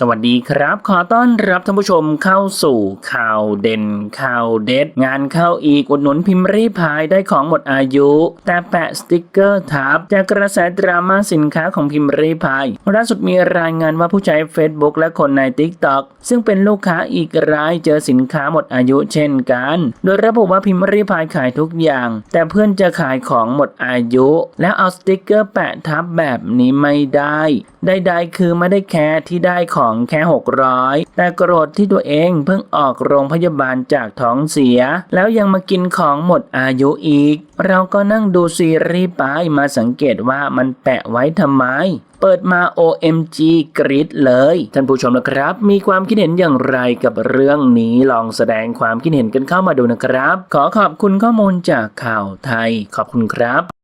สวัสดีครับ ขอต้อนรับท่านผู้ชมเข้าสู่ข่าวเด่นข่าวเด็ด งานเข้าอีกอุดหนุนพิมพ์รีพายได้ของหมดอายุ แต่แปะสติกเกอร์ทับจากกระแสดราม่าสินค้าของพิมพ์รีพายล่าสุดมีรายงานว่าผู้ใช้ Facebook และคนใน TikTok ซึ่งเป็นลูกค้าอีกรายเจอสินค้าหมดอายุเช่นกัน โดยระบุว่าพิมพ์รีพายขายทุกอย่าง แต่เพื่อนจะขายของหมดอายุ แล้วเอาสติกเกอร์แปะทับแบบนี้ไม่ได้ใดๆคือไม่ได้แค่ที่ได้ของของแค่ 600 แต่โกรธที่ตัวเองเพิ่งออกโรงพยาบาลจากท้องเสีย แล้วยังมากินของหมดอายุอีก เราก็นั่งดูซีรีส์ไปมาสังเกตว่ามันแปะไว้ทำไมเปิดมา OMG กรีดเลย ท่านผู้ชมนะครับ มีความคิดเห็นอย่างไรกับเรื่องนี้ลองแสดงความคิดเห็นกันเข้ามาดูนะครับ ขอขอบคุณข้อมูลจากข่าวไทย ขอบคุณครับ